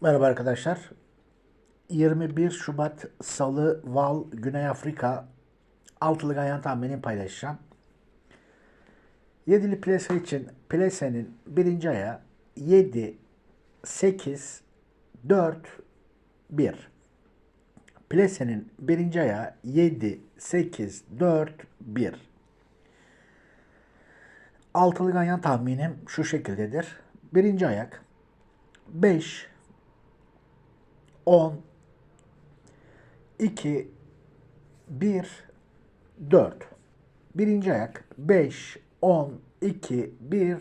Merhaba arkadaşlar. 21 Şubat Salı Val Güney Afrika altılı ganyan tahminini paylaşacağım. Yedili plase için plasenin birinci aya 7, 8, 4, 1. Plasenin birinci aya 7, 8, 4, 1. Altılı ganyan tahminim şu şekildedir. Birinci ayak 5, 10, 2, 1, 4. Birinci ayak 5, 10, 2, 1,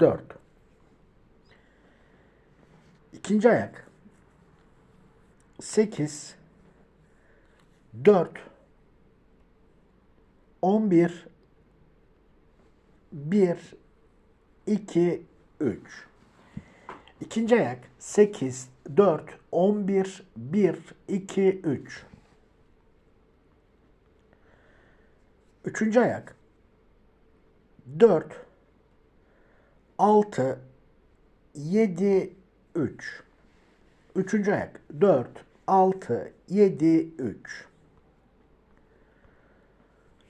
4. İkinci ayak 8, 4, 11, 1, 2, 3. İkinci ayak 8, 4, 11, 1, 2, 3. Üçüncü ayak 4, 6, 7, 3. Üçüncü ayak 4, 6, 7, 3.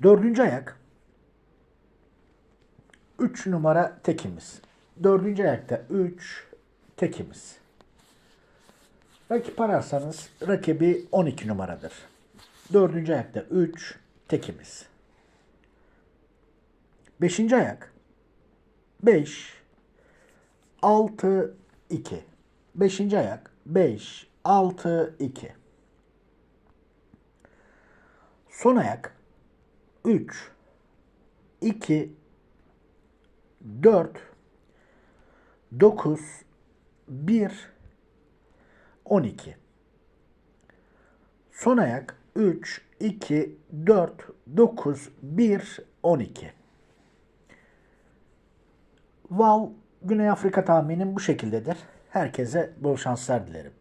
Dördüncü ayak 3 numara tekimiz. Dördüncü ayakta 3 tekimiz. Rakip ararsanız rakibi 12 numaradır. Dördüncü ayakta 3 tekimiz. Beşinci ayak 5 6 2. Beşinci ayak 5 6 2. Son ayak 3 2 4 9 1 12 Son ayak 3 2 4 9 1 12 Val Güney Afrika tahminim bu şekildedir. Herkese bol şanslar dilerim.